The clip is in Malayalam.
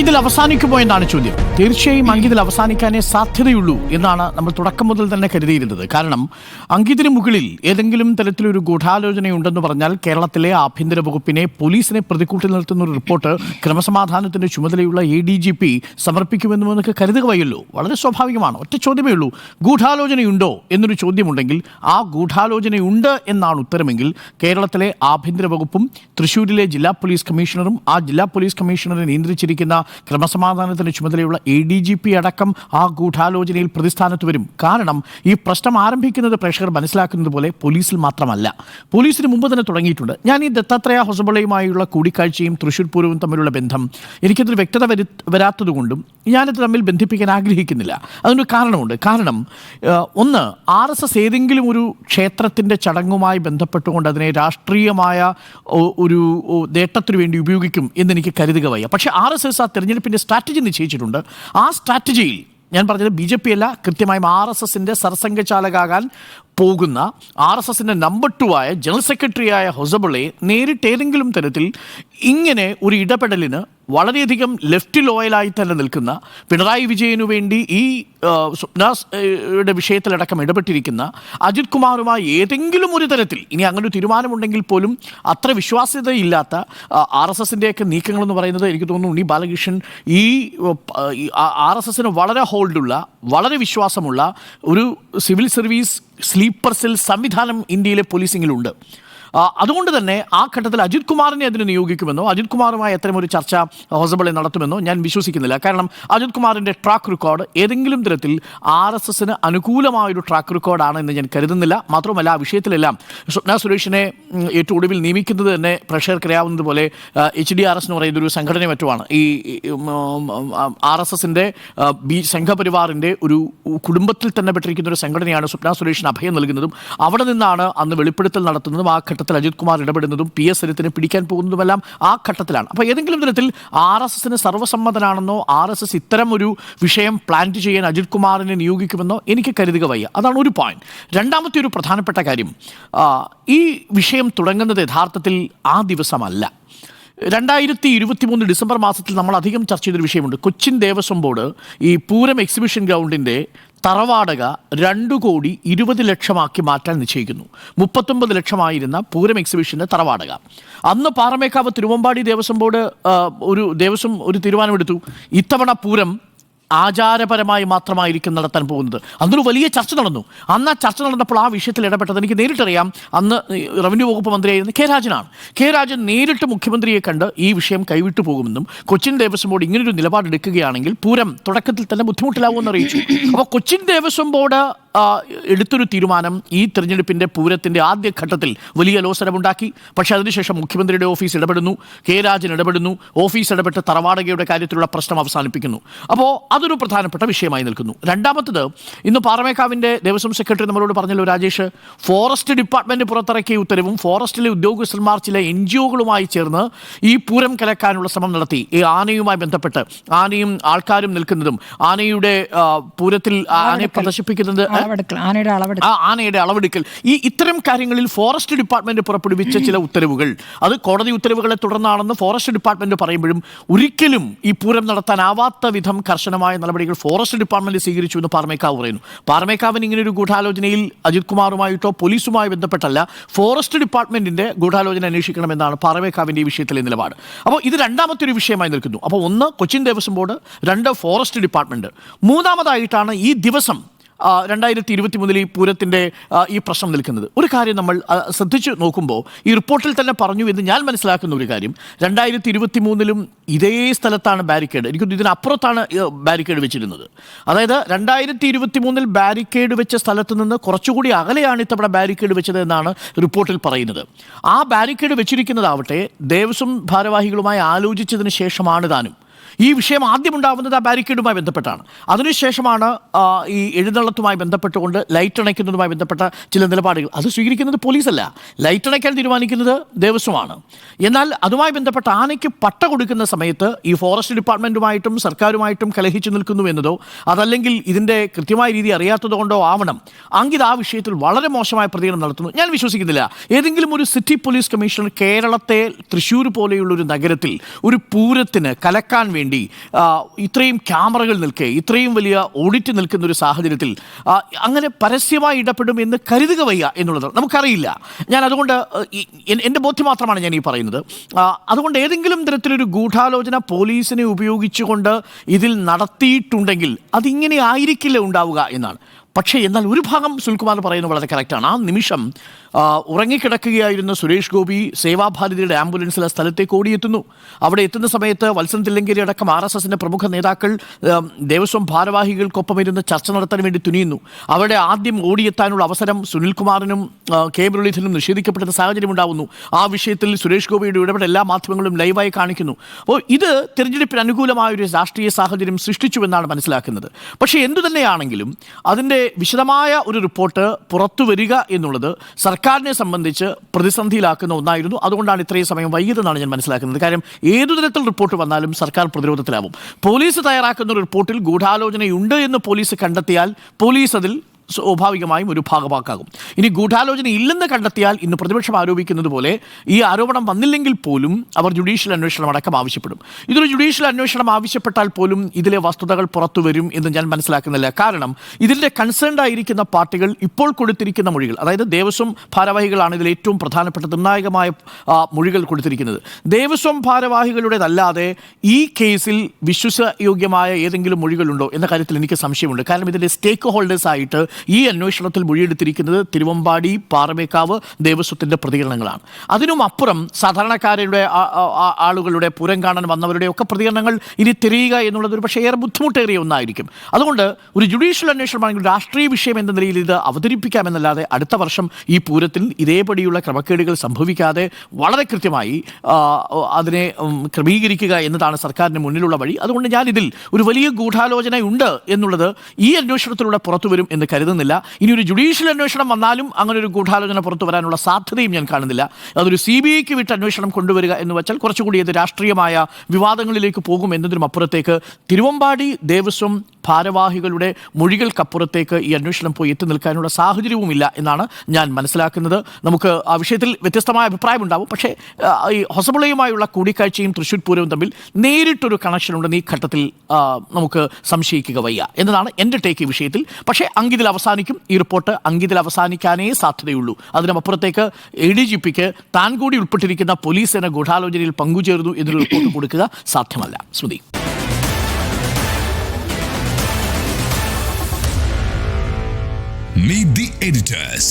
ഇതിൽ അവസാനിക്കുമോ എന്നാണ് ചോദ്യം. തീർച്ചയായും അങ്കിതിൽ അവസാനിക്കാനേ സാധ്യതയുള്ളൂ എന്നാണ് നമ്മൾ തുടക്കം മുതൽ തന്നെ കരുതിയിരുന്നത്. കാരണം അങ്കിതിന് മുകളിൽ ഏതെങ്കിലും തരത്തിലൊരു ഗൂഢാലോചനയുണ്ടെന്ന് പറഞ്ഞാൽ കേരളത്തിലെ ആഭ്യന്തര വകുപ്പിനെ പോലീസിനെ പ്രതിക്കൂട്ടിൽ നിർത്തുന്ന ഒരു റിപ്പോർട്ട് ക്രമസമാധാനത്തിന്റെ ചുമതലയുള്ള എ ഡി ജി പി സമർപ്പിക്കുമെന്ന് നമുക്ക് കരുതുക വയ്യല്ലോ വളരെ സ്വാഭാവികമാണ്. ഒറ്റ ചോദ്യമേ ഉള്ളൂ. ഗൂഢാലോചനയുണ്ടോ എന്നൊരു ചോദ്യമുണ്ടെങ്കിൽ ആ ഗൂഢാലോചനയുണ്ട് എന്നാണ് ഉത്തരമെങ്കിൽ കേരളത്തിലെ ആഭ്യന്തര വകുപ്പും തൃശ്ശൂരിലെ ജില്ലാ പോലീസ് കമ്മീഷണറും ആ ജില്ലാ പോലീസ് കമ്മീഷണറെ നിയന്ത്രിച്ചിരിക്കുന്ന ക്രമസമാധാനത്തിന് ചുമതലയുള്ള എ ഡി ജി പി അടക്കം ആ ഗൂഢാലോചനയിൽ പ്രതിസ്ഥാനത്ത് വരും. കാരണം ഈ പ്രശ്നം ആരംഭിക്കുന്നത് പ്രേക്ഷകർ മനസ്സിലാക്കുന്നത് പോലെ പോലീസിൽ മാത്രമല്ല. പോലീസിന് മുമ്പ് തന്നെ തുടങ്ങിയിട്ടുണ്ട്. ഞാൻ ഈ ദത്താത്രേയ ഹൊസബളയുമായുള്ള കൂടിക്കാഴ്ചയും തൃശ്ശൂർ പൂരവും തമ്മിലുള്ള ബന്ധം എനിക്കതിൽ വ്യക്തത വരു വരാത്തതുകൊണ്ടും ഞാനത് തമ്മിൽ ബന്ധിപ്പിക്കാൻ ആഗ്രഹിക്കുന്നില്ല. അതിനൊരു കാരണമുണ്ട്. കാരണം ഒന്ന് ആർ എസ് എസ് ഏതെങ്കിലും ഒരു ക്ഷേത്രത്തിന്റെ ചടങ്ങുമായി ബന്ധപ്പെട്ടുകൊണ്ട് അതിനെ രാഷ്ട്രീയമായ ഒരു നേട്ടത്തിനു വേണ്ടി ഉപയോഗിക്കും എന്നെനിക്ക് കരുതുക വയ്യ. പക്ഷേ ആർ എസ് എസ് ആ തെരഞ്ഞെടുപ്പിന്റെ സ്ട്രാറ്റജി നിശ്ചയിച്ചിട്ടുണ്ട്. ആ സ്ട്രാറ്റജിയിൽ ഞാൻ പറഞ്ഞത് ബി ജെ പി അല്ല കൃത്യമായും ആർ എസ് എസിന്റെ സർസംഘചാലകാകാൻ പോകുന്ന ആർ എസ് എസിന്റെ നമ്പർ ടു ആയ ജനറൽ സെക്രട്ടറിയായ ഹൊസബിളെ നേരിട്ട് ഏതെങ്കിലും തരത്തിൽ ഇങ്ങനെ ഒരു ഇടപെടലിന് വളരെയധികം ലെഫ്റ്റ് ലോയലായി തന്നെ നിൽക്കുന്ന പിണറായി വിജയനു വേണ്ടി ഈ സ്വപ്നയുടെ വിഷയത്തിലടക്കം ഇടപെട്ടിരിക്കുന്ന അജിത് കുമാറുമായി ഏതെങ്കിലും ഒരു തരത്തിൽ ഇനി അങ്ങനെ ഒരു തീരുമാനമുണ്ടെങ്കിൽ പോലും അത്ര വിശ്വാസ്യതയില്ലാത്ത ആർ എസ് എസിന്റെയൊക്കെ നീക്കങ്ങളെന്ന് പറയുന്നത് എനിക്ക് തോന്നുന്നു ഉണ്ണി ബാലകൃഷ്ണൻ ഈ ആർ എസ് എസിന് വളരെ ഹോൾഡുള്ള വളരെ വിശ്വാസമുള്ള ഒരു സിവിൽ സർവീസ് സ്ലീപ്പർ സെൽ സംവിധാനം ഇന്ത്യയിലെ പോലീസിങ്ങിലുണ്ട്. അതുകൊണ്ട് തന്നെ ആ ഘട്ടത്തിൽ അജിത് കുമാറിനെ അതിന് നിയോഗിക്കുമെന്നോ അജിത് കുമാറുമായി അത്തരം ഒരു ചർച്ച ഹോസബിളെ നടത്തുമെന്നോ ഞാൻ വിശ്വസിക്കുന്നില്ല. കാരണം അജിത് കുമാറിന്റെ ട്രാക്ക് റെക്കോർഡ് ഏതെങ്കിലും തരത്തിൽ ആർ എസ് എസിന് അനുകൂലമായൊരു ട്രാക്ക് റെക്കോർഡാണ് എന്ന് ഞാൻ കരുതുന്നില്ല. മാത്രമല്ല ആ വിഷയത്തിലെല്ലാം സ്വപ്ന സുരേഷിനെ ഏറ്റവും ഒടുവിൽ നിയമിക്കുന്നത് തന്നെ പ്രേക്ഷകർക്ക് അറിയാവുന്നത് പോലെ എച്ച് ഡി ആർ എസ് എന്ന് പറയുന്ന ഒരു സംഘടന മറ്റുമാണ്. ഈ ആർ എസ് എസിന്റെ ബി സംഘപരിവാറിന്റെ ഒരു കുടുംബത്തിൽ തന്നെ പെട്ടിരിക്കുന്ന ഒരു സംഘടനയാണ് സ്വപ്ന സുരേഷിന് അഭയം നൽകുന്നതും അവിടെ നിന്നാണ് അന്ന് വെളിപ്പെടുത്തൽ നടത്തുന്നതും ആ അജിത് കുമാർ ഇടപെടുന്നതും പി എസ് സരിത്തിനെ പിടിക്കാൻ പോകുന്നതുമെല്ലാം ആ ഘട്ടത്തിലാണ്. അപ്പോൾ ഏതെങ്കിലും തരത്തിൽ ആർ എസ് എസിന് സർവസമ്മതനാണെന്നോ ആർ എസ് എസ് ഇത്തരം ഒരു വിഷയം പ്ലാൻ ചെയ്യാൻ അജിത് കുമാറിനെ നിയോഗിക്കുമെന്നോ എനിക്ക് കരുതുക വയ്യ. അതാണ് ഒരു പോയിന്റ് രണ്ടാമത്തെ ഒരു പ്രധാനപ്പെട്ട കാര്യം ഈ വിഷയം തുടങ്ങുന്നത് യഥാർത്ഥത്തിൽ ആ ദിവസമല്ല. രണ്ടായിരത്തി ഇരുപത്തി മൂന്ന് ഡിസംബർ മാസത്തിൽ നമ്മൾ അധികം ചർച്ച ചെയ്തൊരു വിഷയമുണ്ട്. കൊച്ചിൻ ദേവസ്വം ബോർഡ് ഈ പൂരം എക്സിബിഷൻ ഗ്രൗണ്ടിന്റെ തറവാടക രണ്ടു കോടി ഇരുപത് ലക്ഷമാക്കി മാറ്റാൻ നിശ്ചയിക്കുന്നു. മുപ്പത്തൊമ്പത് ലക്ഷമായിരുന്ന പൂരം എക്സിബിഷന്റെ തറവാടക. അന്ന് പാറമേക്കാവ് തിരുവമ്പാടി ദേവസ്വം ബോർഡ് ഒരു ദേവസ്വം ഒരു തീരുമാനമെടുത്തു. ഇത്തവണ പൂരം ആചാരപരമായി മാത്രമായിരിക്കും നടത്താൻ പോകുന്നത്. അന്നൊരു വലിയ ചർച്ച നടന്നു. അന്ന് ആ ചർച്ച നടന്നപ്പോൾ ആ വിഷയത്തിൽ ഇടപെട്ടത് എനിക്ക് നേരിട്ടറിയാം. അന്ന് റവന്യൂ വകുപ്പ് മന്ത്രിയായിരുന്ന കെ രാജനാണ്. കെ രാജൻ നേരിട്ട് മുഖ്യമന്ത്രിയെ കണ്ട് ഈ വിഷയം കൈവിട്ടു പോകുമെന്നും കൊച്ചിൻ ദേവസ്വം ബോർഡ് ഇങ്ങനൊരു നിലപാടെടുക്കുകയാണെങ്കിൽ പൂരം തുടക്കത്തിൽ തന്നെ ബുദ്ധിമുട്ടിലാവുമെന്ന് അറിയിച്ചു. അപ്പോൾ കൊച്ചിൻ ദേവസ്വം ബോർഡ് എടുത്തൊരു തീരുമാനം ഈ തിരഞ്ഞെടുപ്പിന്റെ പൂരത്തിന്റെ ആദ്യഘട്ടത്തിൽ വലിയ ലോസരമുണ്ടാക്കി. പക്ഷേ അതിനുശേഷം മുഖ്യമന്ത്രിയുടെ ഓഫീസ് ഇടപെടുന്നു കെ രാജൻ ഇടപെടുന്നു ഓഫീസ് ഇടപെട്ട് തറവാടകയുടെ കാര്യത്തിലുള്ള പ്രശ്നം അവസാനിപ്പിക്കുന്നു. അപ്പോൾ അതൊരു പ്രധാനപ്പെട്ട വിഷയമായി നിൽക്കുന്നു. രണ്ടാമത്തത് ഇന്ന് പാറമേക്കാവിന്റെ ദേവസ്വം സെക്രട്ടറി നമ്മളോട് പറഞ്ഞല്ലോ രാജേഷ് ഫോറസ്റ്റ് ഡിപ്പാർട്ട്മെന്റ് പുറത്തിറക്കിയ ഉത്തരവും ഫോറസ്റ്റിലെ ഉദ്യോഗസ്ഥന്മാർ ചില എൻ ജി ഒകളുമായി ചേർന്ന് ഈ പൂരം കലക്കാനുള്ള ശ്രമം നടത്തി. ഈ ആനയുമായി ബന്ധപ്പെട്ട് ആനയും ആൾക്കാരും നിൽക്കുന്നതും ആനയുടെ പൂരത്തിൽ ആനയെ പ്രദർശിപ്പിക്കുന്നത് ആനയുടെ അളവെടുക്കൽ. ഈ ഇത്തരം കാര്യങ്ങളിൽ ഫോറസ്റ്റ് ഡിപ്പാർട്ട്മെന്റ് പുറപ്പെടുവിച്ച ചില ഉത്തരവുകൾ. അത് കോടതി ഉത്തരവുകളെ തുടർന്നാണെന്ന് ഫോറസ്റ്റ് ഡിപ്പാർട്ട്മെന്റ് പറയുമ്പോഴും ഒരിക്കലും ഈ പൂരം നടത്താനാവാത്ത വിധം കർശനമായ നടപടികൾ ഫോറസ്റ്റ് ഡിപ്പാർട്ട്മെന്റ് സ്വീകരിച്ചു എന്ന് പാർമേക്കാവ് പറയുന്നു. പാർമേക്കാവിന് ഇങ്ങനെ ഒരു ഗൂഢാലോചനയിൽ അജിത് കുമാറുമായിട്ടോ പോലീസുമായി ബന്ധപ്പെട്ടല്ല ഫോറസ്റ്റ് ഡിപ്പാർട്ട്മെന്റിന്റെ ഗൂഢാലോചന അന്വേഷിക്കണമെന്നാണ് പാർമേക്കാവിന്റെ ഈ വിഷയത്തിലെ നിലപാട്. അപ്പോൾ ഇത് രണ്ടാമത്തെ ഒരു വിഷയമായി നിൽക്കുന്നു. അപ്പോൾ ഒന്ന് കൊച്ചിൻ ദേവസ്വം ബോർഡ് രണ്ട് ഫോറസ്റ്റ് ഡിപ്പാർട്ട്മെന്റ്. മൂന്നാമതായിട്ടാണ് ഈ ദിവസം രണ്ടായിരത്തി ഇരുപത്തി മൂന്നിൽ ഈ പൂരത്തിന്റെ ഈ പ്രശ്നം നിൽക്കുന്നത്. ഒരു കാര്യം നമ്മൾ ശ്രദ്ധിച്ച് നോക്കുമ്പോൾ ഈ റിപ്പോർട്ടിൽ തന്നെ പറഞ്ഞു എന്ന് ഞാൻ മനസ്സിലാക്കുന്ന ഒരു കാര്യം. രണ്ടായിരത്തി ഇരുപത്തി മൂന്നിലും ഇതേ സ്ഥലത്താണ് ബാരിക്കേഡ്. എനിക്ക് ഇതിനപ്പുറത്താണ് ബാരിക്കേഡ് വെച്ചിരുന്നത്. അതായത് രണ്ടായിരത്തി ഇരുപത്തി മൂന്നിൽ ബാരിക്കേഡ് വെച്ച സ്ഥലത്ത് നിന്ന് കുറച്ചുകൂടി അകലെയാണ് ഇത്തവണ ബാരിക്കേഡ് വെച്ചത് എന്നാണ് റിപ്പോർട്ടിൽ പറയുന്നത്. ആ ബാരിക്കേഡ് വെച്ചിരിക്കുന്നതാവട്ടെ ദേവസ്വം ഭാരവാഹികളുമായി ആലോചിച്ചതിന് ശേഷമാണ് താനും. ഈ വിഷയം ആദ്യം ഉണ്ടാവുന്നത് ആ ബാരിക്കേഡുമായി ബന്ധപ്പെട്ടാണ്. അതിനുശേഷമാണ് ഈ എഴുന്നള്ളത്തുമായി ബന്ധപ്പെട്ടുകൊണ്ട് ലൈറ്റ് അണയ്ക്കുന്നതുമായി ബന്ധപ്പെട്ട ചില നിലപാടുകൾ. അത് സ്വീകരിക്കുന്നത് പോലീസല്ല. ലൈറ്റ് അണയ്ക്കാൻ തീരുമാനിക്കുന്നത് ദേവസ്വമാണ്. എന്നാൽ അതുമായി ബന്ധപ്പെട്ട ആനയ്ക്ക് പട്ട കൊടുക്കുന്ന സമയത്ത് ഈ ഫോറസ്റ്റ് ഡിപ്പാർട്ട്മെന്റുമായിട്ടും സർക്കാരുമായിട്ടും കലഹിച്ചു നിൽക്കുന്നു എന്നതോ അതല്ലെങ്കിൽ ഇതിന്റെ കൃത്യമായ രീതി അറിയാത്തതുകൊണ്ടോ ആവണം. അങ്കിത് ആ വിഷയത്തിൽ വളരെ മോശമായ പ്രതികരണം നടത്തുന്നു. ഞാൻ വിശ്വസിക്കുന്നില്ല. ഏതെങ്കിലും ഒരു സിറ്റി പോലീസ് കമ്മീഷണർ കേരളത്തെ തൃശ്ശൂർ പോലെയുള്ള ഒരു നഗരത്തിൽ ഒരു പൂരത്തിന് കലക്കാൻ വേണ്ടി ആ, ഇത്രയും ക്യാമറകൾ നിൽക്കെ ഇത്രയും വലിയ ഓഡിറ്റ് നിൽക്കുന്ന ഒരു സാഹചര്യത്തിൽ അങ്ങനെ പരസ്യമായി ഇടപെടും എന്ന് കരുതുക വയ്യ എന്നുള്ളത് നമുക്കറിയില്ല. ഞാൻ അതുകൊണ്ട് എന്റെ ബോധ്യം മാത്രമാണ് ഞാൻ ഈ പറയുന്നത്. അതുകൊണ്ട് ഏതെങ്കിലും തരത്തിലൊരു ഗൂഢാലോചന പോലീസിനെ ഉപയോഗിച്ചുകൊണ്ട് ഇതിൽ നടത്തിയിട്ടുണ്ടെങ്കിൽ അതിങ്ങനെ ആയിരിക്കില്ല ഉണ്ടാവുക എന്നാണ്. പക്ഷേ എന്നാൽ ഒരു ഭാഗം സുൽകുമാർ പറയുന്നത് വളരെ കറക്റ്റാണ് ആ നിമിഷം ഉറങ്ങിക്കിടക്കുകയായിരുന്ന സുരേഷ് ഗോപി സേവാഭാരതിയുടെ ആംബുലൻസിൽ സ്ഥലത്തേക്ക് ഓടിയെത്തുന്നു. അവിടെ എത്തുന്ന സമയത്ത് വത്സൻ തില്ലങ്കേരി അടക്കം ആർ എസ് എസിന്റെ പ്രമുഖ നേതാക്കൾ ദേവസ്വം ഭാരവാഹികൾക്കൊപ്പം ഇരുന്ന് ചർച്ച നടത്താൻ വേണ്ടി തുനിയുന്നു. അവിടെ ആദ്യം ഓടിയെത്താനുള്ള അവസരം സുനിൽകുമാറിനും കെ മുരളീധരനും നിഷേധിക്കപ്പെടുന്ന സാഹചര്യം ഉണ്ടാവുന്നു. ആ വിഷയത്തിൽ സുരേഷ് ഗോപിയുടെ ഇടപെടൽ എല്ലാ മാധ്യമങ്ങളും ലൈവായി കാണിക്കുന്നു. അപ്പോൾ ഇത് തിരഞ്ഞെടുപ്പിന് അനുകൂലമായൊരു രാഷ്ട്രീയ സാഹചര്യം സൃഷ്ടിച്ചുവെന്നാണ് മനസ്സിലാക്കുന്നത്. പക്ഷേ എന്തു തന്നെയാണെങ്കിലും അതിന്റെ വിശദമായ ഒരു റിപ്പോർട്ട് പുറത്തു വരിക എന്നുള്ളത് സർക്കാരിനെ സംബന്ധിച്ച് പ്രതിസന്ധിയിലാക്കുന്ന ഒന്നായിരുന്നു. അതുകൊണ്ടാണ് ഇത്രയും സമയം വൈകിയതെന്നാണ് ഞാൻ മനസ്സിലാക്കുന്നത്. കാര്യം ഏതു തരത്തിൽ റിപ്പോർട്ട് വന്നാലും സർക്കാർ പ്രതിരോധത്തിലാവും. പോലീസ് തയ്യാറാക്കുന്ന റിപ്പോർട്ടിൽ ഗൂഢാലോചനയുണ്ട് എന്ന് പോലീസ് കണ്ടെത്തിയാൽ പോലീസ് അതിൽ സ്വാഭാവികമായും ഒരു ഭാഗമാക്കാകും ഇനി ഗൂഢാലോചന ഇല്ലെന്ന് കണ്ടെത്തിയാൽ ഇന്ന് പ്രതിപക്ഷം ആരോപിക്കുന്നത് പോലെ ഈ ആരോപണം വന്നില്ലെങ്കിൽ പോലും അവർ ജുഡീഷ്യൽ അന്വേഷണം അടക്കം ആവശ്യപ്പെടും. ഇതൊരു ജുഡീഷ്യൽ അന്വേഷണം ആവശ്യപ്പെട്ടാൽ പോലും ഇതിലെ വസ്തുതകൾ പുറത്തു വരും എന്ന് ഞാൻ മനസ്സിലാക്കുന്നില്ല. കാരണം ഇതിന്റെ കൺസേൺഡ് ആയിരിക്കുന്ന പാർട്ടികൾ ഇപ്പോൾ കൊടുത്തിരിക്കുന്ന മൊഴികൾ അതായത് ദേവസ്വം ഭാരവാഹികളാണ് ഇതിൽ ഏറ്റവും പ്രധാനപ്പെട്ട നിർണായകമായ മൊഴികൾ കൊടുത്തിരിക്കുന്നത്. ദേവസ്വം ഭാരവാഹികളുടേതല്ലാതെ ഈ കേസിൽ വിശ്വസയോഗ്യമായ ഏതെങ്കിലും മൊഴികളുണ്ടോ എന്ന കാര്യത്തിൽ എനിക്ക് സംശയമുണ്ട്. കാരണം ഇതിന്റെ സ്റ്റേക്ക് ഹോൾഡേഴ്സ് ആയിട്ട് ഈ അന്വേഷണത്തിൽ മൊഴിയെടുത്തിരിക്കുന്നത് തിരുവമ്പാടി പാറമേക്കാവ് ദേവസ്വത്തിന്റെ പ്രതികരണങ്ങളാണ്. അതിനും അപ്പുറം സാധാരണക്കാരുടെ ആളുകളുടെ പുരം കാണാൻ വന്നവരുടെ ഒക്കെ പ്രതികരണങ്ങൾ ഇനി തിരയുക എന്നുള്ളത് ഒരു പക്ഷേ ഏറെ ബുദ്ധിമുട്ടേറിയ ഒന്നായിരിക്കും. അതുകൊണ്ട് ഒരു ജുഡീഷ്യൽ അന്വേഷണമാണെങ്കിൽ രാഷ്ട്രീയ വിഷയം എന്ന നിലയിൽ ഇത് അവതരിപ്പിക്കാമെന്നല്ലാതെ അടുത്ത വർഷം ഈ പൂരത്തിൽ ഇതേപടിയുള്ള ക്രമക്കേടുകൾ സംഭവിക്കാതെ വളരെ കൃത്യമായി അതിനെ ക്രമീകരിക്കുക എന്നതാണ് സർക്കാരിന് മുന്നിലുള്ള വഴി. അതുകൊണ്ട് ഞാൻ ഇതിൽ ഒരു വലിയ ഗൂഢാലോചനയുണ്ട് എന്നുള്ളത് ഈ അന്വേഷണത്തിലൂടെ പുറത്തു വരും എന്ന് കരുതുന്നില്ല ഇനി ഒരു ജുഡീഷ്യൽ അന്വേഷണം വന്നാലും അങ്ങനെ ഒരു ഗൂഢാലോചന പുറത്തു വരാനുള്ള സാധ്യതയും ഞാൻ കാണുന്നില്ല. അതൊരു സി ബി ഐക്ക് വിട്ട് അന്വേഷണം കൊണ്ടുവരിക എന്ന് വെച്ചാൽ കുറച്ചുകൂടി അത് രാഷ്ട്രീയമായ വിവാദങ്ങളിലേക്ക് പോകും എന്നതിനും അപ്പുറത്തേക്ക് തിരുവമ്പാടി ദേവസ്വം ഭാരവാഹികളുടെ മൊഴികൾക്കപ്പുറത്തേക്ക് ഈ അന്വേഷണം പോയി എത്തി നിൽക്കാനുള്ള സാഹചര്യവുമില്ല എന്നാണ് ഞാൻ മനസ്സിലാക്കുന്നത്. നമുക്ക് ആ വിഷയത്തിൽ വ്യത്യസ്തമായ അഭിപ്രായമുണ്ടാവും പക്ഷേ ഈ ഹൊസബിളയുമായുള്ള കൂടിക്കാഴ്ചയും തൃശ്ശൂർ പൂരവും തമ്മിൽ നേരിട്ടൊരു കണക്ഷൻ ഉണ്ടെന്ന് ഈ ഘട്ടത്തിൽ നമുക്ക് സംശയിക്കുക വയ്യ എന്നതാണ് എന്റെ ടേക്ക് ഈ വിഷയത്തിൽ. പക്ഷേ അങ്കിതിൽ അവസാനിക്കും. ഈ റിപ്പോർട്ട് അങ്കിതിൽ അവസാനിക്കാനേ സാധ്യതയുള്ളൂ. അതിനപ്പുറത്തേക്ക് എ ഡി ജി പിക്ക് താൻ കൂടി ഉൾപ്പെട്ടിരിക്കുന്ന പോലീസ് സേന ഗൂഢാലോചനയിൽ പങ്കുചേർന്നു എന്നൊരു റിപ്പോർട്ട് കൊടുക്കുക സാധ്യമല്ല. സ്മൃതി Meet the editors.